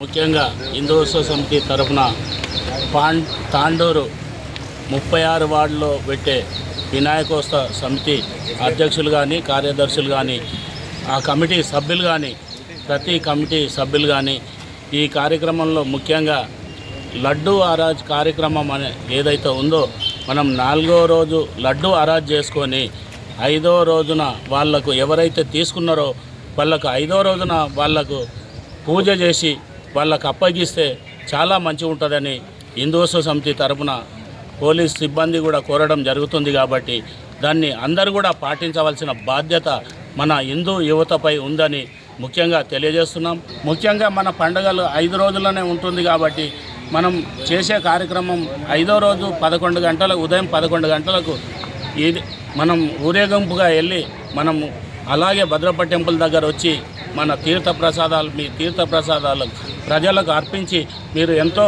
ముఖ్యంగా హిందోత్సవ సమితి తరఫున పాన్ తాండూరు ముప్పై ఆరు వార్డులో పెట్టే వినాయకోత్సవ సమితి అధ్యక్షులు కానీ కార్యదర్శులు కానీ ఆ కమిటీ సభ్యులు కానీ ప్రతి కమిటీ సభ్యులు కానీ ఈ కార్యక్రమంలో ముఖ్యంగా లడ్డు ఆరాజ్ కార్యక్రమం అనే ఏదైతే ఉందో మనం నాలుగో రోజు లడ్డు ఆరాజ్ చేసుకొని ఐదో రోజున వాళ్ళకు ఎవరైతే తీసుకున్నారో వాళ్ళకు ఐదో రోజున వాళ్ళకు పూజ చేసి వాళ్ళకు అప్పగిస్తే చాలా మంచిగా ఉంటుందని హిందూత్వ సమితి తరపున పోలీస్ సిబ్బంది కూడా కోరడం జరుగుతుంది కాబట్టి దాన్ని అందరూ కూడా పాటించవలసిన బాధ్యత మన హిందూ యువతపై ఉందని ముఖ్యంగా తెలియజేస్తున్నాం. ముఖ్యంగా మన పండుగలు ఐదు రోజుల్లోనే ఉంటుంది కాబట్టి మనం చేసే కార్యక్రమం ఐదో రోజు పదకొండు గంటలకు ఉదయం పదకొండు గంటలకు ఇది మనం ఊరేగింపుగా వెళ్ళి మనం అలాగే భద్రప టెంపుల్ దగ్గర వచ్చి మన తీర్థ ప్రసాదాలు మీ తీర్థ ప్రసాదాలు ప్రజలకు అర్పించి మీరు ఎంతో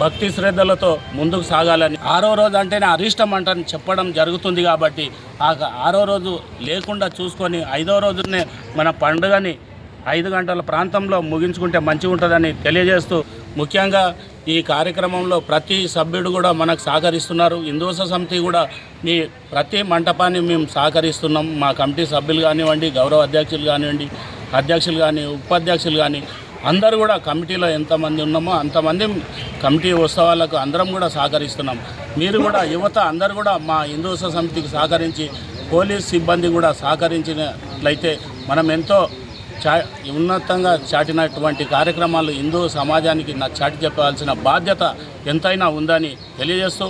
భక్తి శ్రద్ధలతో ముందుకు సాగాలని ఆరో రోజు అంటేనే అరిష్టం అంటని చెప్పడం జరుగుతుంది కాబట్టి ఆ ఆరో రోజు లేకుండా చూసుకొని ఐదో రోజునే మన పండుగని ఐదు గంటల ప్రాంతంలో ముగించుకుంటే మంచిగా ఉంటుందని తెలియజేస్తూ ముఖ్యంగా ఈ కార్యక్రమంలో ప్రతి సభ్యుడు కూడా మనకు సహకరిస్తున్నారు. హిందూస సమితి కూడా మీ ప్రతి మంటపాన్ని మేము సహకరిస్తున్నాం. మా కమిటీ సభ్యులు కానివ్వండి గౌరవ అధ్యక్షులు కానివ్వండి అధ్యక్షులు కానీ ఉపాధ్యక్షులు కానీ అందరూ కూడా కమిటీలో ఎంతమంది ఉన్నామో అంతమంది కమిటీ ఉత్సవాలకు అందరం కూడా సహకరిస్తున్నాం. మీరు కూడా యువత అందరూ కూడా మా హిందూస సమితికి సహకరించి పోలీస్ సిబ్బంది కూడా సహకరించినట్లయితే మనం ఎంతో చా ఉన్నతంగా చాటినటువంటి కార్యక్రమాలు హిందూ సమాజానికి నా చాటి చెప్పాల్సిన బాధ్యత ఎంతైనా ఉందని తెలియజేస్తూ